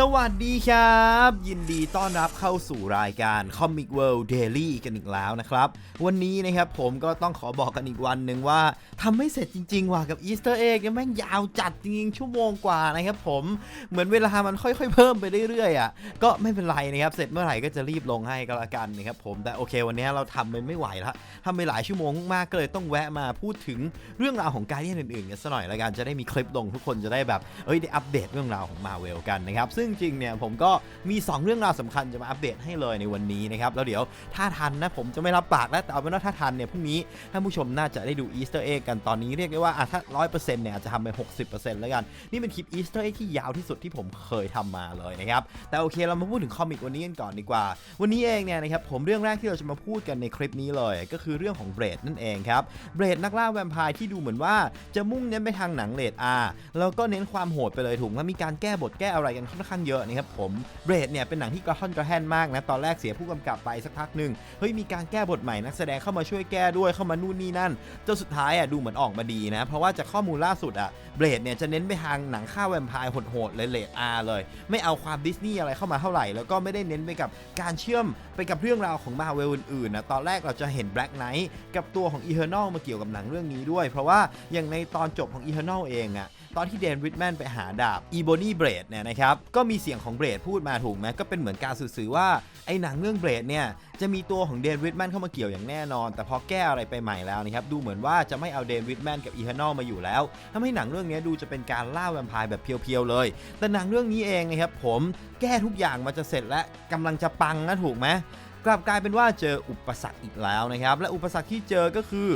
สวัสดีครับ ยินดีต้อนรับเข้าสู่รายการ Comic World Daily กันอีกแล้วนะครับ วันนี้นะครับผมก็ต้องขอบอกกันอีกวันหนึ่งว่าทำไม่เสร็จจริง ๆ ว่ะกับ Easter Egg เนี่ยแม่งยาวจัดจริงๆชั่วโมงกว่านะครับผมเหมือนเวลามันค่อยๆ เพิ่มไปเรื่อยๆอะก็ไม่เป็นไรนะครับ เสร็จเมื่อไหร่ก็จะรีบลงให้ก็แล้วกันนะครับผมแต่โอเควันนี้เราทำไปไม่ไหวละทำไปหลายชั่วโมงมากก็เลยต้องแวะมาพูดถึงเรื่องราวของการเดียนอื่นๆกันสักหน่อยละกันจะได้มีคลิปลงทุกคนจะได้แบบเอ้ยได้อัปเดตเรื่องราวของมาเวลกันนะครับซึ่งจริงเนี่ยผมก็มี 2 เรื่องราวสำคัญจะมาอัปเดตให้เลยในวันนี้นะครับ แล้วเดี๋ยวถ้าทันนะผมจะไม่รับปากแล้วแต่เอาเป็นว่าถ้าทันเนี่ยพรุ่งนี้ท่านผู้ชมน่าจะได้ดูอีสเตอร์เอ็กกันตอนนี้เรียกได้ว่าอะถ้าร้อยเปอร์เซ็นต์เนี่ยอาจจะทำไปหกสิบเปอร์เซ็นต์แล้วกัน นี่เป็นคลิปอีสเตอร์เอ็กที่ยาวที่สุดที่ผมเคยทำมาเลยนะครับแต่โอเคเรามาพูดถึงคอมิกวันนี้กันก่อนดีกว่า วันนี้เองเนี่ยนะครับผมเรื่องแรกที่เราจะมาพูดกันในคลิปนี้เลย ก็คือเรื่องของเบรดนั่นเองครับเบรดนักล่าแวมไพร์ที่ดูเหมือนว่าจะมุ่งเน้นไปทางหนังเลดอาแล้วก็เน้นความโหดไปเลยถูกไหมมีการแก้บทแก้อะไรกันค่อนข้างเยอะนะครับผมเบรดเนี่ยเป็นหนังที่กระท่อนกระแท่นมากนะตอนแรกเสียผู้กำกับไปสักพักหนึ่งเฮ้ยมีการแก้บทใหม่นักแสดงเข้ามาช่วยแก้ด้วยเข้ามานู่นนี่นั่นจนสุดท้ายอะดูเหมือนออกมาดีนะ เพราะว่าจากข้อมูลล่าสุดอะเบรดเนี่ยจะเน้นไปทางหนังฆ่าแวมไพร์โหดๆเลยเลดอาเลย ไม่เอาความดิสนีย์อะไรเข้ามาเท่าไหร่ แล้วก็ไม่ได้เน้นไปกับการเชื่อมไปกับเรื่องราวของมาเวลอื่นๆนะตอนแรกเราจะเห็นแบล็กไนท์กับตัวของอีเทอร์นอลมาเกี่ยวกับหนังเรื่องนี้ด้วย เพราะว่าอย่างในตอนจบของอีเทอร์นอลเองอะ ตอนที่เดนวิดแมนไปหาดาบอีโบนี่เบรดเนี่ยนะครับ ก็มีเสียงของเบรดพูดมาถูกไหมก็เป็นเหมือนการสื่อว่าไอ้หนังเรื่องเบรดเนี่ยจะมีตัวของเดนวิดแมนเข้ามาเกี่ยวอย่างแน่นอน แต่พอแก้อะไรไปใหม่แล้วนะครับดูเหมือนว่าจะไม่เอาเดนวิดแมนกับอีเทนอลมาอยู่แล้วทำให้หนังเรื่องนี้ดูจะเป็นการล่าแวมไพร์แบบเพียวๆเลย แต่หนังเรื่องนี้เองนะครับผมแก้ทุกอย่างมาจะเสร็จและกำลังจะปังนะถูกไหมกลับกลายเป็นว่าเจออุปสรรคอีกแล้วนะครับ และอุปสรรคที่เจอก็คือ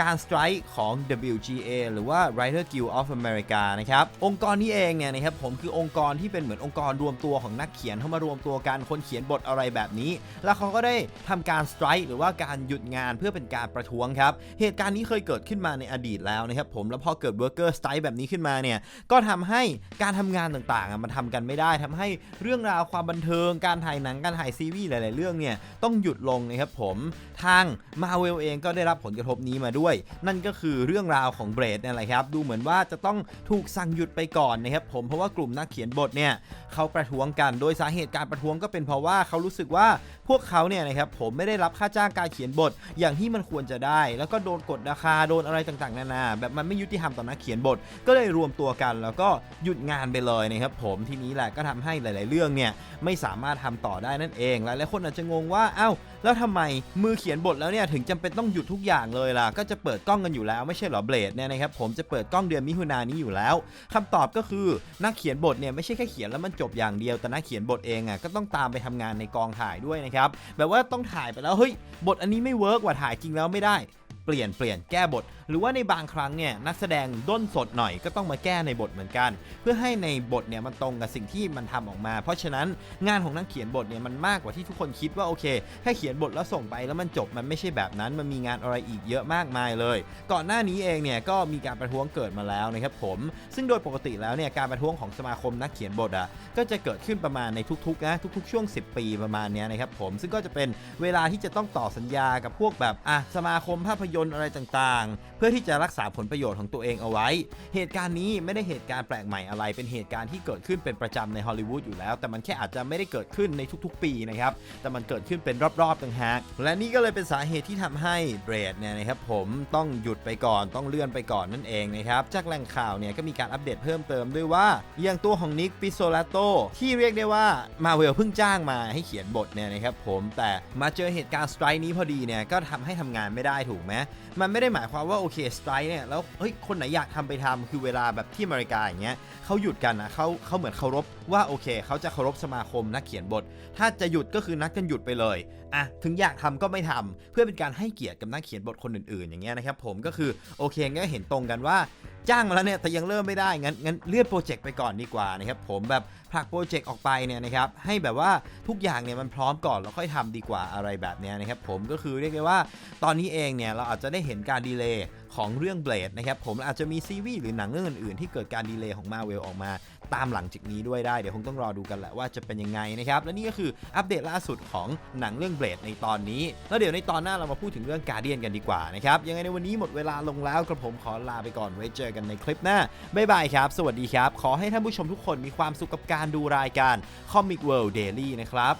การสไตร์ของ WGA หรือว่า Writer Guild of America นะครับ องค์กรนี้เองเนี่ยนะครับผมคือองค์กรที่เป็นเหมือนองค์กรรวมตัวของนักเขียนเข้ามารวมตัวกันคนเขียนบทอะไรแบบนี้ แล้วเขาก็ได้ทำการสไตร์หรือว่าการหยุดงานเพื่อเป็นการประท้วงครับ เหตุการณ์นี้เคยเกิดขึ้นมาในอดีตแล้วนะครับผมแล้วพอเกิด Worker Strike แบบนี้ขึ้นมาเนี่ยก็ทำให้การทำงานต่างๆมันทำกันไม่ได้ทำให้เรื่องราวความบันเทิงการถ่ายหนังการถ่ายซีรีส์หลาย ๆ เรื่องเนี่ยต้องหยุดลงนะครับผมทาง Marvel เองก็ได้รับผลกระทบนี้มาด้วยนั่นก็คือเรื่องราวของเบรดนี่แหละครับ ดูเหมือนว่าจะต้องถูกสั่งหยุดไปก่อนนะครับผมเพราะว่ากลุ่มนักเขียนบทเนี่ยเขาประท้วงกันโดยสาเหตุการประท้วงก็เป็นเพราะว่าเขารู้สึกว่าพวกเขาเนี่ยนะครับผมไม่ได้รับค่าจ้างการเขียนบท อย่างที่มันควรจะได้ แล้วก็โดนกดราคาโดนอะไรต่างๆนานาแบบมันไม่ยุติธรรมต่อนักเขียนบท ก็เลยรวมตัวกัน แล้วก็หยุดงานไปเลยนะครับผมทีนี้แหละก็ทำให้หลาย ๆ เรื่องเนี่ยไม่สามารถทำต่อได้นั่นเองหลายๆคนอาจจะงงว่าเอ้าแล้วทำไมมือเขียนบทแล้วเนี่ยถึงจำเป็นต้องหยุดทุกอย่างเลยล่ะก็จะเปิดกล้องกันอยู่แล้วไม่ใช่เหรอเบลดเนี่ยนะครับผมจะเปิดกล้องเดือนมิถุนายนนี้อยู่แล้วคำตอบก็คือนักเขียนบทเนี่ยไม่ใช่แค่เขียนแล้วมันจบอย่างเดียว แต่นักเขียนบทเองอะก็ต้องตามไปทำงานในกองถ่ายด้วยนะครับแบบว่าต้องถ่ายไปแล้วเฮ้ยบทอันนี้ไม่เวิร์กว่าถ่ายจริงแล้วไม่ได้ เปลี่ยนเปลี่ยนแก้บท หรือว่าในบางครั้งเนี่ยนักแสดงด้นสดหน่อยก็ต้องมาแก้ในบทเหมือนกัน เพื่อให้ในบทเนี่ยมันตรงกับสิ่งที่มันทำออกมา เพราะฉะนั้นงานของนักเขียนบทเนี่ยมันมากกว่าที่ทุกคนคิดว่าโอเคแค่เขียนบทแล้วส่งไปแล้วมันจบมันไม่ใช่แบบนั้นมันมีงานอะไรอีกเยอะมากมายเลย ก่อนหน้านี้เองเนี่ยก็มีการประท้วงเกิดมาแล้วนะครับผม ซึ่งโดยปกติแล้วเนี่ยการประท้วงของสมาคมนักเขียนบทอะก็จะเกิดขึ้นประมาณในทุกๆนะทุกๆ ช่วง 10 ปีประมาณนี้นะครับผมซึ่งก็จะเป็นเวลาที่จะต้องต่อสัญญากับพวกแบบอะสมาคมภาพยยนตร์อะไรต่างๆ เพื่อที่จะรักษาผลประโยชน์ของตัวเองเอาไว้ เหตุการณ์นี้ไม่ได้เหตุการณ์แปลกใหม่อะไร เป็นเหตุการณ์ที่เกิดขึ้นเป็นประจำในฮอลลีวูดอยู่แล้ว แต่มันแค่อาจจะไม่ได้เกิดขึ้นในทุกๆ ปีนะครับแต่มันเกิดขึ้นเป็นรอบๆต่างหากและนี่ก็เลยเป็นสาเหตุที่ทำให้เบรดเนี่ยนะครับผมต้องหยุดไปก่อนต้องเลื่อนไปก่อนนั่นเองนะครับจากแหล่งข่าวเนี่ยก็มีการอัปเดตเพิ่มเติมด้วยว่าอย่างตัวของนิกปิโซลาโตที่เรียกได้ว่ามาเวลเพิ่งจ้างมาให้เขียนบทเนี่ยนะครับผมแต่มาเจอเหตุการณ์สไตร์นี้พอดีเนี่ยก็ทำให้ทำงานไม่ได้ถูกไหมมันไม่ได้หมายความว่าโอเคสไตร์เนี่ยแล้วเฮ้ยคนไหนอยากทำไปทำคือเวลาแบบที่อเมริกาอย่างเงี้ยเขาหยุดกันนะเขาเขาเหมือนเคารพว่าโอเคเขาจะเคารพสมาคมนักเขียนบท ถ้าจะหยุดก็คือนัดกันหยุดไปเลยอะถึงอยากทำก็ไม่ทำเพื่อเป็นการให้เกียรติกับนักเขียนบทคนอื่นๆ อย่างเงี้ยนะครับผมก็คือโอเคก็เห็นตรงกันว่า จ้างมาแล้วเนี่ยแต่ยังเริ่มไม่ได้งั้นงั้นเลื่อนโปรเจกต์ไปก่อนดีกว่านะครับผมแบบผลักโปรเจกต์ออกไปเนี่ยนะครับให้แบบว่าทุกอย่างเนี่ยมันพร้อมก่อนแล้วค่อยทำดีกว่าอะไรแบบเนี้ยนะครับผมก็คือเรียกได้ว่าตอนนี้เองเนี่ยเราอาจจะได้เห็นการดีเลย์ของเรื่อง Blade นะครับผมอาจจะมีซีรีส์หรือหนังเรื่องอื่นๆ ที่เกิดการดีเลย์ของ Marvel ออกมาตามหลังจากนี้ด้วยได้ เดี๋ยวคงต้องรอดูกันแหละว่าจะเป็นยังไงนะครับและนี่ก็คืออัปเดตล่าสุดของหนังเรื่อง Blade ในตอนนี้ แล้วเดี๋ยวในตอนหน้าเรามาพูดถึงเรื่อง Guardian กันดีกว่านะครับยังไงในวันนี้หมดเวลาลงแล้วกระผมขอลาไปก่อนไว้เจอกันในคลิปหน้า บ๊ายบายครับ สวัสดีครับ ขอให้ท่านผู้ชมทุกคนมีความสุขกับการดูรายการ Comic World Daily นะครับ